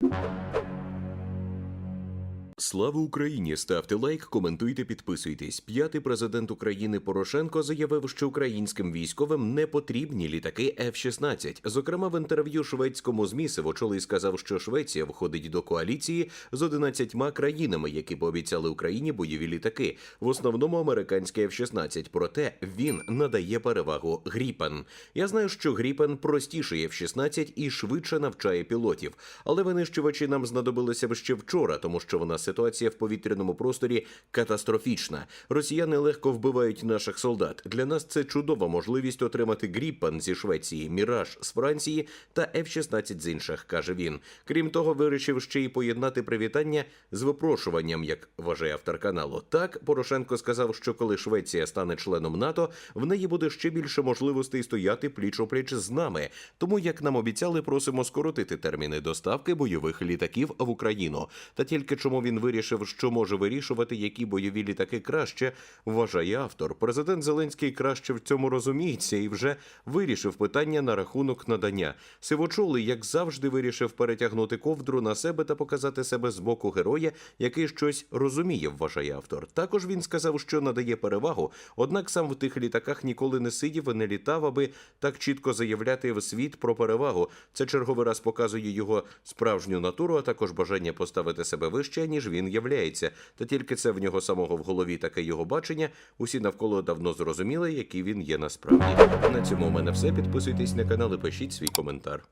you Слава Україні! Ставте лайк, коментуйте, підписуйтесь. П'ятий президент України Порошенко заявив, що українським військовим не потрібні літаки F-16. Зокрема, в інтерв'ю шведському змі Сивочолий сказав, що Швеція входить до коаліції з 11 країнами, які пообіцяли Україні бойові літаки, в основному американські F-16. Проте він надає перевагу Гріпен. Я знаю, що Гріпен простіший F-16 і швидше навчає пілотів, але винищувачі нам знадобилися б ще вчора, тому що в нас ситуація в повітряному просторі катастрофічна. Росіяни легко вбивають наших солдат. Для нас це чудова можливість отримати Гріппен зі Швеції, Міраж з Франції та F-16 з інших, каже він. Крім того, вирішив ще й поєднати привітання з випрошуванням, як вважає автор каналу. Так Порошенко сказав, що коли Швеція стане членом НАТО, в неї буде ще більше можливостей стояти пліч-опліч з нами. Тому, як нам обіцяли, просимо скоротити терміни доставки бойових літаків в Україну. Та тільки чому він вирішив, що може вирішувати, які бойові літаки краще, вважає автор. Президент Зеленський краще в цьому розуміється і вже вирішив питання на рахунок надання. Сивочолий, як завжди, вирішив перетягнути ковдру на себе та показати себе з боку героя, який щось розуміє, вважає автор. Також він сказав, що надає перевагу, однак сам в тих літаках ніколи не сидів і не літав, аби так чітко заявляти в світ про перевагу. Це черговий раз показує його справжню натуру, а також бажання поставити себе вище, ніж він являється. Та тільки це в нього самого в голові таке його бачення. Усі навколо давно зрозуміли, який він є насправді. На цьому у мене все. Підписуйтесь на канал і пишіть свій коментар.